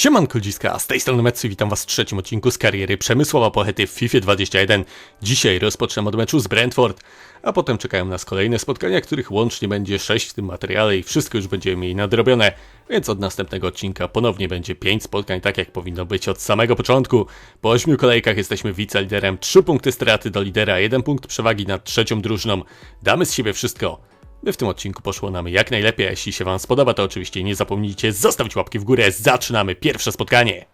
Siemanko dziska, z tej strony Metsu witam was w trzecim odcinku z kariery Przemysłowa Pochety w FIFA 21. Dzisiaj rozpocznę od meczu z Brentford, a potem czekają nas kolejne spotkania, których łącznie będzie 6 w tym materiale i wszystko już będziemy mieli nadrobione, więc od następnego odcinka ponownie będzie 5 spotkań, tak jak powinno być od samego początku. Po 8 kolejkach jesteśmy wiceliderem, 3 punkty straty do lidera, 1 punkt przewagi nad trzecią drużyną. Damy z siebie wszystko w tym odcinku poszło nam jak najlepiej. Jeśli się Wam spodoba, to oczywiście nie zapomnijcie zostawić łapki w górę. Zaczynamy pierwsze spotkanie.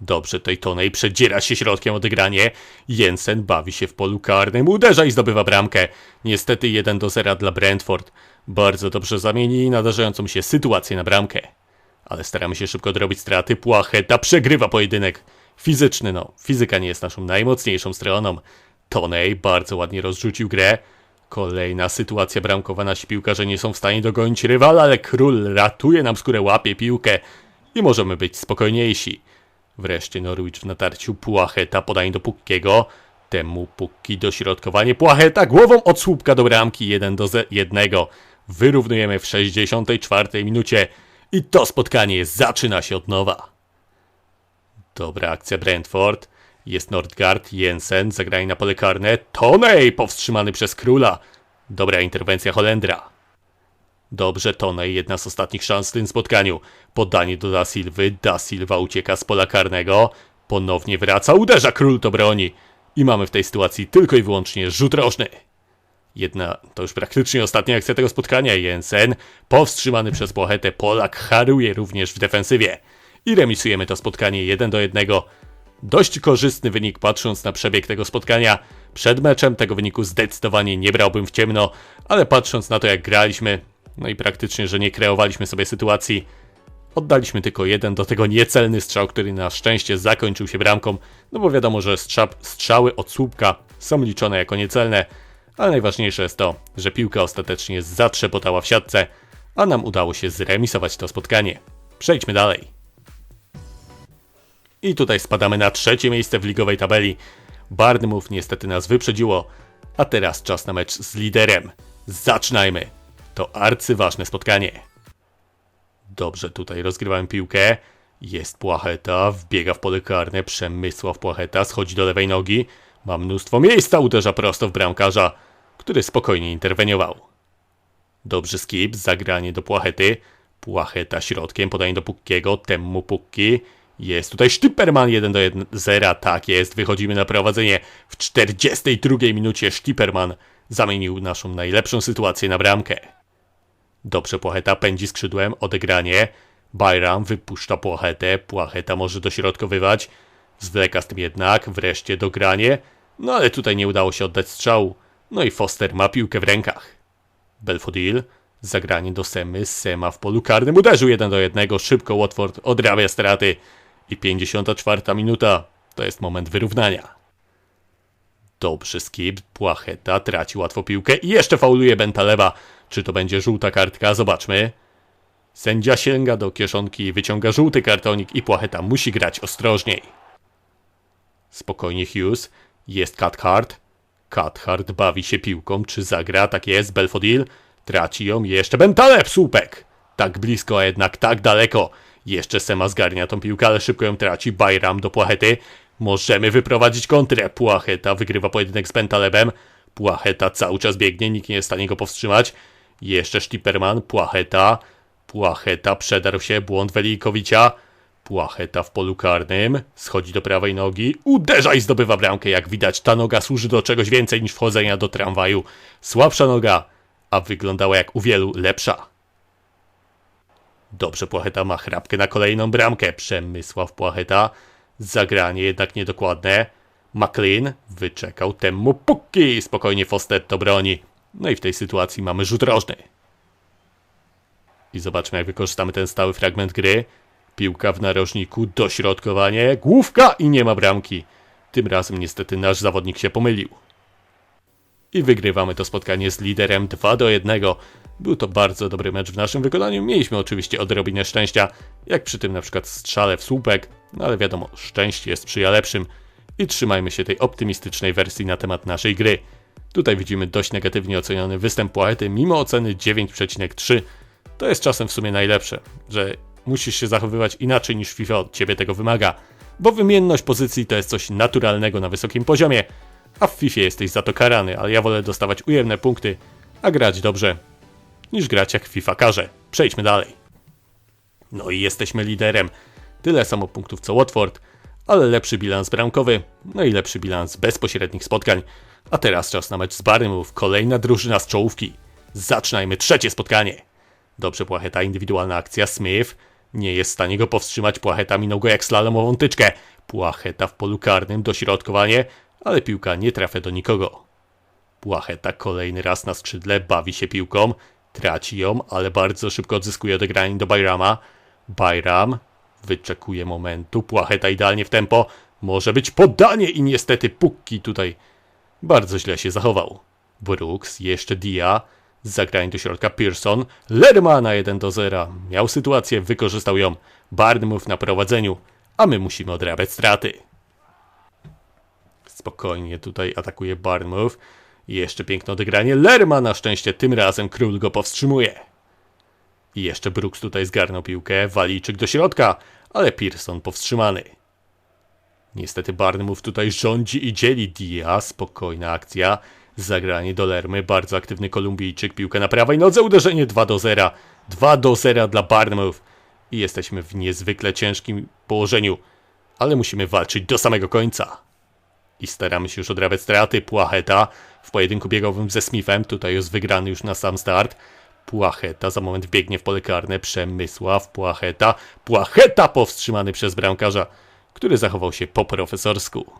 Dobrze, tej Tonej przedziera się środkiem odegranie. Jensen bawi się w polu karnym, uderza i zdobywa bramkę. Niestety 1 do 0 dla Brentford. Bardzo dobrze zamieni nadarzającą się sytuację na bramkę. Ale staramy się szybko odrobić straty. Płacheta przegrywa pojedynek. Fizyczny, no. Fizyka nie jest naszą najmocniejszą stroną. Tonej bardzo ładnie rozrzucił grę. Kolejna sytuacja bramkowa. Nasi piłkarze nie są w stanie dogonić rywala, ale król ratuje nam skórę, łapie piłkę i możemy być spokojniejsi. Wreszcie Norwich w natarciu Płacheta, podanie do Pukkiego. Temu Pukki dośrodkowanie. Płacheta głową od słupka do bramki 1 do 1. Wyrównujemy w 64 minucie i to spotkanie zaczyna się od nowa. Dobra akcja Brentford. Jest Nordgard, Jensen, zagranie na pole karne. Tonej powstrzymany przez króla. Dobra interwencja Holendra. Dobrze, Tonej, jedna z ostatnich szans w tym spotkaniu. Podanie do Da Silwy. Da Silva ucieka z pola karnego. Ponownie wraca, uderza, król to broni. I mamy w tej sytuacji tylko i wyłącznie rzut rożny. Jedna, to już praktycznie ostatnia akcja tego spotkania. Jensen, powstrzymany przez Płachetę, Polak haruje również w defensywie. I remisujemy to spotkanie 1 do 1. Dość korzystny wynik patrząc na przebieg tego spotkania. Przed meczem tego wyniku zdecydowanie nie brałbym w ciemno, ale patrząc na to jak graliśmy, no i praktycznie, że nie kreowaliśmy sobie sytuacji, oddaliśmy tylko jeden, do tego niecelny strzał, który na szczęście zakończył się bramką, no bo wiadomo, że strzał, strzały od słupka są liczone jako niecelne, ale najważniejsze jest to, że piłka ostatecznie zatrzepotała w siatce, a nam udało się zremisować to spotkanie. Przejdźmy dalej. I tutaj spadamy na trzecie miejsce w ligowej tabeli. Barnmouth niestety nas wyprzedziło, a teraz czas na mecz z liderem. Zaczynajmy! To arcyważne spotkanie. Dobrze, tutaj rozgrywałem piłkę. Jest Płacheta, wbiega w pole karne, Przemysław Płacheta, schodzi do lewej nogi. Ma mnóstwo miejsca, uderza prosto w bramkarza, który spokojnie interweniował. Dobrze skip, zagranie do Płachety. Płacheta środkiem, podanie do Pukkiego, temu Pukki. Jest tutaj Sztyperman 1 do 1, 0, tak jest, wychodzimy na prowadzenie. W 42 minucie Sztyperman zamienił naszą najlepszą sytuację na bramkę. Dobrze Płacheta pędzi skrzydłem, odegranie. Bayram wypuszcza Płachetę, Płacheta może dośrodkowywać. Zwleka z tym jednak, wreszcie dogranie. No ale tutaj nie udało się oddać strzału. No i Foster ma piłkę w rękach. Belfodil, zagranie do Semy, Sema w polu karnym uderzył 1 do 1, szybko Watford odrabia straty. I 54 minuta to jest moment wyrównania. Dobrze skip, Płacheta traci łatwo piłkę i jeszcze fauluje Bentalewa. Czy to będzie żółta kartka? Zobaczmy. Sędzia sięga do kieszonki, wyciąga żółty kartonik i Płacheta musi grać ostrożniej. Spokojnie Hughes. Jest Cathcart. Cathcart bawi się piłką. Czy zagra? Tak jest. Belfodil. Traci ją. Jeszcze Bentalew. Słupek. Tak blisko, a jednak tak daleko. Jeszcze Sema zgarnia tą piłkę, ale szybko ją traci. Bayram do Płachety. Możemy wyprowadzić kontrę. Płacheta wygrywa pojedynek z Pentalebem. Płacheta cały czas biegnie, nikt nie jest w stanie go powstrzymać. Jeszcze Sztiperman, Płacheta. Płacheta przedarł się, błąd Welikowicia. Płacheta w polu karnym, schodzi do prawej nogi, uderza i zdobywa bramkę. Jak widać, ta noga służy do czegoś więcej niż wchodzenia do tramwaju. Słabsza noga, a wyglądała jak u wielu lepsza. Dobrze, Płacheta ma chrapkę na kolejną bramkę. Przemysław Płacheta. Zagranie jednak niedokładne. McLean wyczekał temu puki. Spokojnie Foster to broni. No i w tej sytuacji mamy rzut rożny. I zobaczmy jak wykorzystamy ten stały fragment gry. Piłka w narożniku, dośrodkowanie, główka i nie ma bramki. Tym razem niestety nasz zawodnik się pomylił. I wygrywamy to spotkanie z liderem 2 do 1. Był to bardzo dobry mecz w naszym wykonaniu. Mieliśmy oczywiście odrobinę szczęścia, jak przy tym na przykład strzale w słupek, no ale wiadomo, szczęście sprzyja lepszym. I trzymajmy się tej optymistycznej wersji na temat naszej gry. Tutaj widzimy dość negatywnie oceniony występ Płaety, mimo oceny 9,3. To jest czasem w sumie najlepsze, że musisz się zachowywać inaczej niż FIFA od ciebie tego wymaga. Bo wymienność pozycji to jest coś naturalnego na wysokim poziomie, a w FIFA jesteś za to karany, ale ja wolę dostawać ujemne punkty, a grać dobrze, niż grać jak FIFA każe. Przejdźmy dalej. No i jesteśmy liderem. Tyle samo punktów co Watford, ale lepszy bilans bramkowy, no i lepszy bilans bezpośrednich spotkań. A teraz czas na mecz z Barnymów, kolejna drużyna z czołówki. Zaczynajmy trzecie spotkanie. Dobrze Płacheta, indywidualna akcja, Smith nie jest w stanie go powstrzymać, Płacheta minął go jak slalomową tyczkę. Płacheta w polu karnym, dośrodkowanie, ale piłka nie trafia do nikogo. Płacheta kolejny raz na skrzydle, bawi się piłką, traci ją, ale bardzo szybko odzyskuje odegranie do Bajrama. Bajram wyczekuje momentu, Płacheta idealnie w tempo, może być podanie i niestety Pukki tutaj bardzo źle się zachował. Brooks, jeszcze Dia, zagranie do środka Pearson, Lermana 1 do 0. Miał sytuację, wykorzystał ją. Barnmouth na prowadzeniu, a my musimy odrabiać straty. Spokojnie tutaj atakuje Barnmouth. Jeszcze piękne odegranie. Lerma na szczęście tym razem król go powstrzymuje. I jeszcze Brooks tutaj zgarnął piłkę, walijczyk do środka, ale Pearson powstrzymany. Niestety Barnmouth tutaj rządzi i dzieli Dia. Spokojna akcja. Zagranie do Lermy, bardzo aktywny Kolumbijczyk, piłka na prawej nodze, uderzenie 2 do 0. 2 do 0 dla Barnmouth. I jesteśmy w niezwykle ciężkim położeniu, ale musimy walczyć do samego końca. I staramy się już odrabiać straty. Płacheta w pojedynku biegowym ze Smithem, tutaj jest wygrany już na sam start. Płacheta za moment biegnie w pole karne, Przemysław, Płacheta, Płacheta powstrzymany przez bramkarza, który zachował się po profesorsku.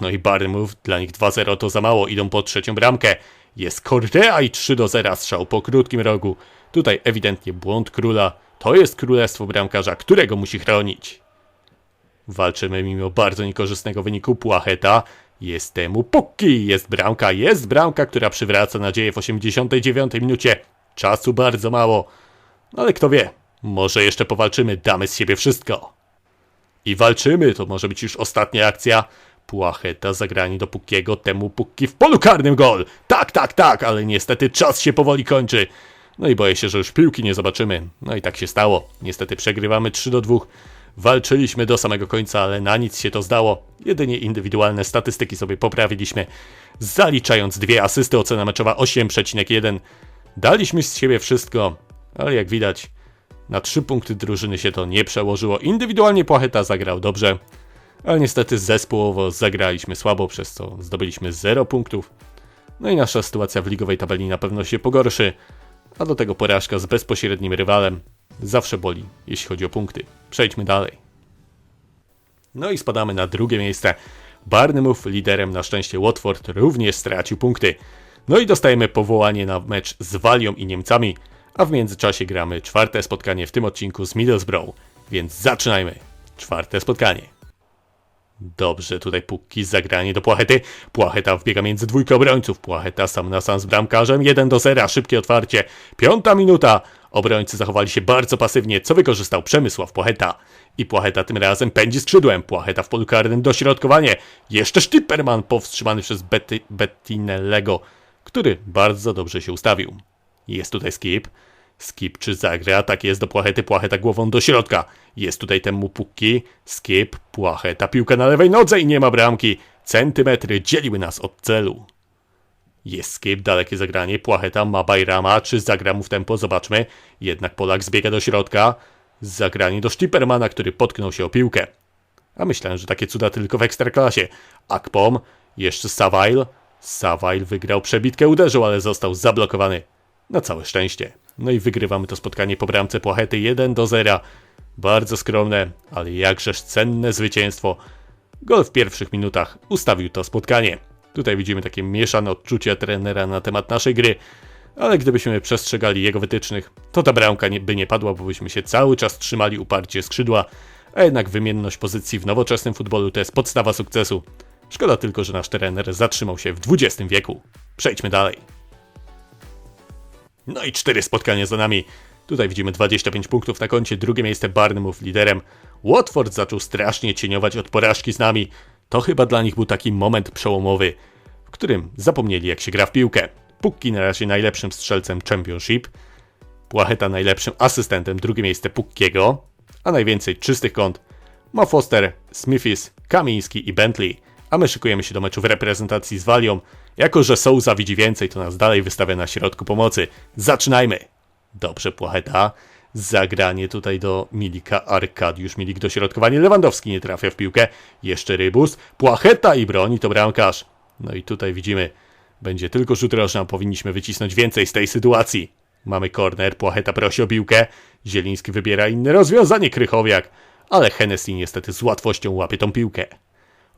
No i Barmów, dla nich 2-0 to za mało, idą po trzecią bramkę. Jest Korea i 3 do 0 strzał po krótkim rogu. Tutaj ewidentnie błąd króla. To jest królestwo bramkarza, którego musi chronić. Walczymy mimo bardzo niekorzystnego wyniku Płacheta. Jest temu Pukki, jest bramka, jest bramka, która przywraca nadzieję w 89 minucie. Czasu bardzo mało. No ale kto wie, może jeszcze powalczymy, damy z siebie wszystko. I walczymy, to może być już ostatnia akcja. Płacheta zagranie do Pukiego, temu Pukki w polu karnym gol! Tak, tak, tak, ale niestety czas się powoli kończy. No i boję się, że już piłki nie zobaczymy. No i tak się stało. Niestety przegrywamy 3 do 2. Walczyliśmy do samego końca, ale na nic się to zdało. Jedynie indywidualne statystyki sobie poprawiliśmy, zaliczając dwie asysty, ocena meczowa 8,1. Daliśmy z siebie wszystko, ale jak widać, na trzy punkty drużyny się to nie przełożyło. Indywidualnie Płacheta zagrał dobrze, ale niestety zespołowo zagraliśmy słabo, przez co zdobyliśmy 0 punktów. No i nasza sytuacja w ligowej tabeli na pewno się pogorszy, a do tego porażka z bezpośrednim rywalem zawsze boli, jeśli chodzi o punkty. Przejdźmy dalej. No i spadamy na drugie miejsce. Barnymouth liderem na szczęście Watford również stracił punkty. No i dostajemy powołanie na mecz z Walią i Niemcami, a w międzyczasie gramy czwarte spotkanie w tym odcinku z Middlesbrough, więc zaczynajmy. Czwarte spotkanie. Dobrze, tutaj Pukki, zagranie do Płachety. Płacheta wbiega między dwójkę obrońców. Płacheta sam na sam z bramkarzem. 1 do 0, szybkie otwarcie. Piąta minuta. Obrońcy zachowali się bardzo pasywnie, co wykorzystał Przemysław Płacheta. I Płacheta tym razem pędzi skrzydłem. Płacheta w polu karnym dośrodkowanie. Jeszcze Sztyperman powstrzymany przez Betty, Bettinellego, który bardzo dobrze się ustawił. Jest tutaj skip. Skip czy zagra, tak jest do Płachety, Płacheta głową do środka. Jest tutaj temu Pukki, skip, Płacheta, piłka na lewej nodze i nie ma bramki. Centymetry dzieliły nas od celu. Jest skip, dalekie zagranie, Płacheta ma Bajrama, czy zagra mu w tempo, zobaczmy. Jednak Polak zbiega do środka. Zagranie do Sztipermana, który potknął się o piłkę. A myślałem, że takie cuda tylko w Ekstraklasie. Akpom, jeszcze Savail. Savail wygrał przebitkę, uderzył, ale został zablokowany. Na całe szczęście. No i wygrywamy to spotkanie po bramce Płachety 1 do 0. Bardzo skromne, ale jakżeż cenne zwycięstwo. Gol w pierwszych minutach ustawił to spotkanie. Tutaj widzimy takie mieszane odczucia trenera na temat naszej gry, ale gdybyśmy przestrzegali jego wytycznych, to ta bramka nie, by nie padła, bo byśmy się cały czas trzymali uparcie skrzydła, a jednak wymienność pozycji w nowoczesnym futbolu to jest podstawa sukcesu. Szkoda tylko, że nasz trener zatrzymał się w XX wieku. Przejdźmy dalej. No i cztery spotkania za nami. Tutaj widzimy 25 punktów na koncie, drugie miejsce Barnumów liderem. Watford zaczął strasznie cieniować od porażki z nami. To chyba dla nich był taki moment przełomowy, w którym zapomnieli jak się gra w piłkę. Pukki na razie najlepszym strzelcem Championship. Płacheta najlepszym asystentem, drugie miejsce Pukkiego, a najwięcej czystych kąt ma Foster, Smithis, Kamiński i Bentley, a my szykujemy się do meczu w reprezentacji z Walią. Jako, że Souza widzi więcej, to nas dalej wystawia na środku pomocy. Zaczynajmy! Dobrze, Płacheta. Zagranie tutaj do Milika, Arkadiusz. Milik dośrodkowanie, Lewandowski nie trafia w piłkę, jeszcze Rybus, Płacheta i broni to bramkarz. No i tutaj widzimy, będzie tylko rzut rożny, a powinniśmy wycisnąć więcej z tej sytuacji. Mamy korner, Płacheta prosi o piłkę, Zieliński wybiera inne rozwiązanie, Krychowiak, ale Hennessy niestety z łatwością łapie tą piłkę.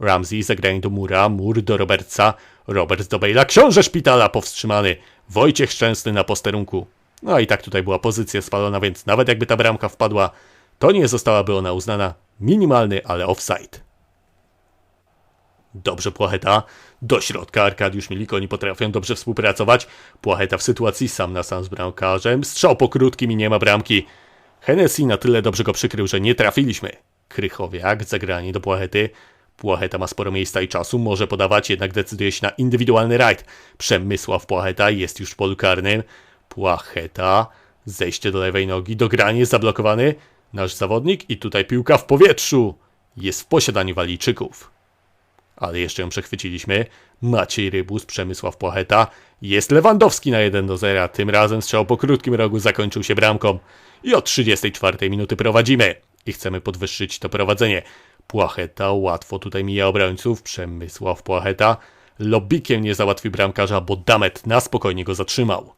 Ramsey zagranie do Mura, Mur do Robertsa, Roberts do Bale'a, książę szpitala powstrzymany, Wojciech Szczęsny na posterunku. No i tak tutaj była pozycja spalona, więc nawet jakby ta bramka wpadła, to nie zostałaby ona uznana minimalny, ale offside. Dobrze Płacheta, do środka Arkadiusz Milik, oni potrafią dobrze współpracować. Płacheta w sytuacji sam na sam z bramkarzem, strzał po krótkim i nie ma bramki. Hennessy na tyle dobrze go przykrył, że nie trafiliśmy. Krychowiak, zagranie do Płachety. Płacheta ma sporo miejsca i czasu, może podawać, jednak decyduje się na indywidualny rajd. Przemysław Płacheta jest już w polu karnym. Płacheta, zejście do lewej nogi, dogranie, zablokowany. Nasz zawodnik i tutaj piłka w powietrzu. Jest w posiadaniu Walijczyków. Ale jeszcze ją przechwyciliśmy. Maciej Rybus, Przemysław Płacheta. Jest Lewandowski na 1 do 0. Tym razem strzał po krótkim rogu zakończył się bramką. I od 34 minuty prowadzimy. I chcemy podwyższyć to prowadzenie. Płacheta łatwo tutaj mija obrońców. Przemysław Płacheta. Lobikiem nie załatwi bramkarza, bo Damet na spokojnie go zatrzymał.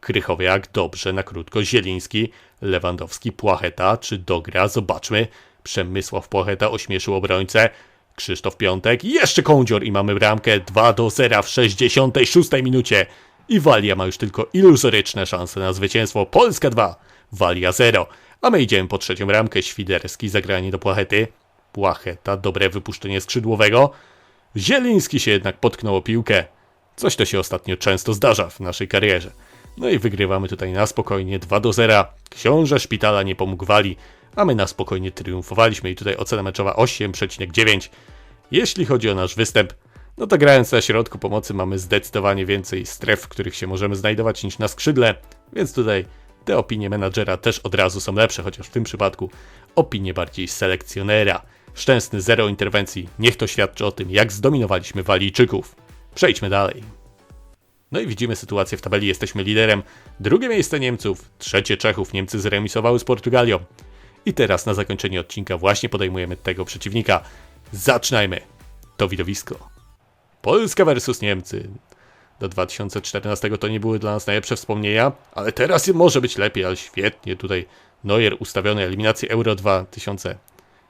Krychowiak, dobrze, na krótko, Zieliński, Lewandowski, Płacheta, czy dogra, zobaczmy. Przemysław Płacheta ośmieszył obrońcę, Krzysztof Piątek, jeszcze Kądzior i mamy bramkę 2 do 0 w 66 minucie. I Walia ma już tylko iluzoryczne szanse na zwycięstwo. Polska 2, Walia 0. A my idziemy po trzecią bramkę. Świderski, zagranie do Płachety. Płacheta, dobre wypuszczenie skrzydłowego. Zieliński się jednak potknął o piłkę. Coś to się ostatnio często zdarza w naszej karierze. No i wygrywamy tutaj na spokojnie 2 do 0. Książę szpitala nie pomógł Wali, a my na spokojnie triumfowaliśmy i tutaj ocena meczowa 8,9. Jeśli chodzi o nasz występ, no to grając na środku pomocy mamy zdecydowanie więcej stref, w których się możemy znajdować niż na skrzydle, więc tutaj te opinie menadżera też od razu są lepsze, chociaż w tym przypadku opinie bardziej selekcjonera. Szczęsny zero interwencji, niech to świadczy o tym, jak zdominowaliśmy Walijczyków. Przejdźmy dalej. No i widzimy sytuację w tabeli, jesteśmy liderem. Drugie miejsce Niemców, trzecie Czechów, Niemcy zremisowały z Portugalią. I teraz na zakończenie odcinka właśnie podejmujemy tego przeciwnika. Zaczynajmy to widowisko. Polska versus Niemcy. Do 2014 to nie były dla nas najlepsze wspomnienia, ale teraz może być lepiej, ale świetnie. Tutaj Neuer ustawiony, eliminacje Euro 2000.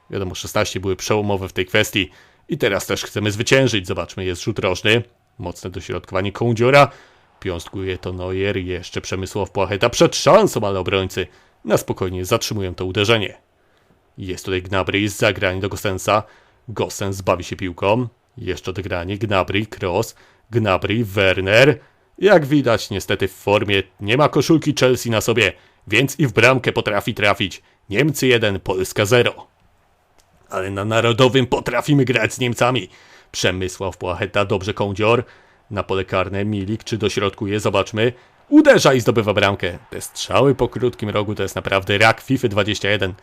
Wiadomo, 16 były przełomowe w tej kwestii. I teraz też chcemy zwyciężyć. Zobaczmy, jest rzut rożny. Mocne dośrodkowanie Kądziora. Piąstkuje to Neuer jeszcze Przemysław Płacheta przed szansą, ale obrońcy na spokojnie zatrzymują to uderzenie. Jest tutaj Gnabry z zagrania do Gossensa. Gossens bawi się piłką. Jeszcze odegranie. Gnabry, Cross. Gnabry, Werner. Jak widać, niestety w formie nie ma koszulki Chelsea na sobie, więc i w bramkę potrafi trafić. Niemcy 1, Polska 0. Ale na narodowym potrafimy grać z Niemcami. Przemysław Płacheta, dobrze Kądzior. Na pole karne Milik, czy dośrodkuje, zobaczmy. Uderza i zdobywa bramkę. Te strzały po krótkim rogu to jest naprawdę rak FIFA 21.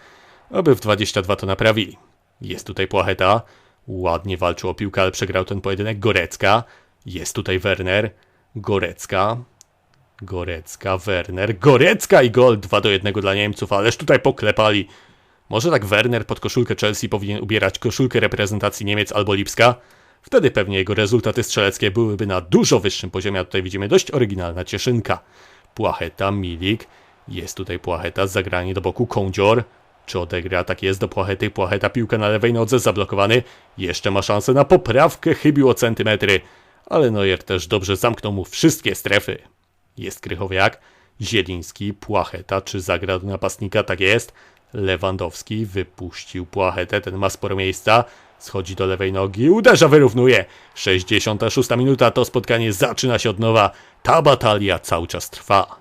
Oby w 22 to naprawili. Jest tutaj Płacheta. Ładnie walczył o piłkę, ale przegrał ten pojedynek. Gorecka. Jest tutaj Werner. Gorecka. Gorecka, Werner. Gorecka i gol 2 do 1 dla Niemców, ależ tutaj poklepali. Może tak Werner pod koszulkę Chelsea powinien ubierać koszulkę reprezentacji Niemiec albo Lipska? Wtedy pewnie jego rezultaty strzeleckie byłyby na dużo wyższym poziomie, a tutaj widzimy dość oryginalna cieszynka. Płacheta, Milik, jest tutaj Płacheta, zagranie do boku, Kądzior. Czy odegra? Tak jest, do Płachety, Płacheta, piłka na lewej nodze, zablokowany. Jeszcze ma szansę na poprawkę, chybił o centymetry. Ale Neuer też dobrze zamknął mu wszystkie strefy. Jest Krychowiak, Zieliński, Płacheta, czy zagra do napastnika? Tak jest. Lewandowski wypuścił Płachetę, ten ma sporo miejsca. Schodzi do lewej nogi, uderza, wyrównuje. 66 minuta, to spotkanie zaczyna się od nowa. Ta batalia cały czas trwa.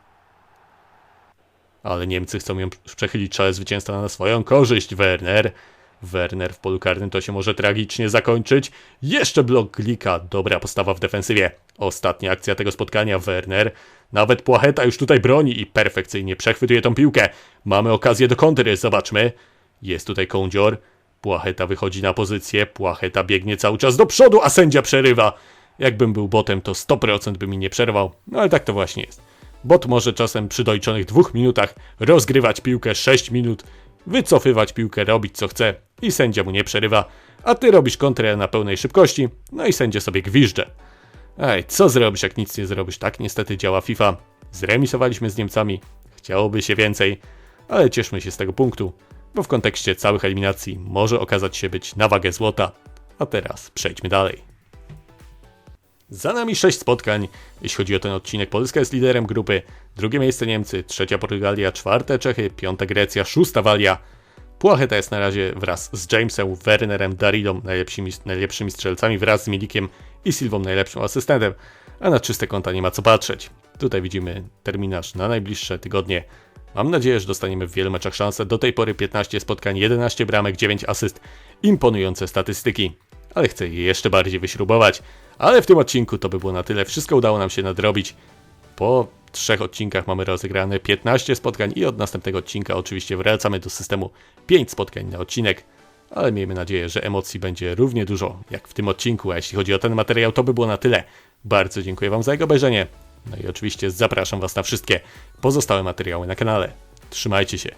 Ale Niemcy chcą ją przechylić czele zwycięstwa na swoją korzyść. Werner Werner w polu karnym to się może tragicznie zakończyć. Jeszcze blok Glika, dobra postawa w defensywie. Ostatnia akcja tego spotkania, Werner. Nawet Płacheta już tutaj broni i perfekcyjnie przechwytuje tą piłkę. Mamy okazję do kontry, zobaczmy. Jest tutaj Kądzior. Płacheta wychodzi na pozycję, Płacheta biegnie cały czas do przodu, a sędzia przerywa. Jakbym był botem, to 100% by mi nie przerwał, no ale tak to właśnie jest. Bot może czasem przy doliczonych dwóch minutach rozgrywać piłkę 6 minut, wycofywać piłkę, robić co chce i sędzia mu nie przerywa, a ty robisz kontrę na pełnej szybkości, no i sędzia sobie gwiżdże. Ej, co zrobisz jak nic nie zrobisz? Tak niestety działa FIFA. Zremisowaliśmy z Niemcami, chciałoby się więcej, ale cieszmy się z tego punktu, bo w kontekście całych eliminacji może okazać się być na wagę złota. A teraz przejdźmy dalej. Za nami 6 spotkań. Jeśli chodzi o ten odcinek, Polska jest liderem grupy, drugie miejsce Niemcy, trzecia Portugalia, czwarte Czechy, piąta Grecja, szósta Walia. Płacheta jest na razie wraz z Jamesem, Wernerem, Daridą najlepszymi, najlepszymi strzelcami, wraz z Milikiem i Silwą najlepszym asystentem, a na czyste konta nie ma co patrzeć. Tutaj widzimy terminarz na najbliższe tygodnie. Mam nadzieję, że dostaniemy w wielu meczach szansę. Do tej pory 15 spotkań, 11 bramek, 9 asyst. Imponujące statystyki. Ale chcę je jeszcze bardziej wyśrubować. Ale w tym odcinku to by było na tyle. Wszystko udało nam się nadrobić. Po trzech odcinkach mamy rozegrane 15 spotkań i od następnego odcinka oczywiście wracamy do systemu 5 spotkań na odcinek. Ale miejmy nadzieję, że emocji będzie równie dużo jak w tym odcinku. A jeśli chodzi o ten materiał, to by było na tyle. Bardzo dziękuję Wam za jego obejrzenie. No i oczywiście zapraszam Was na wszystkie pozostałe materiały na kanale. Trzymajcie się.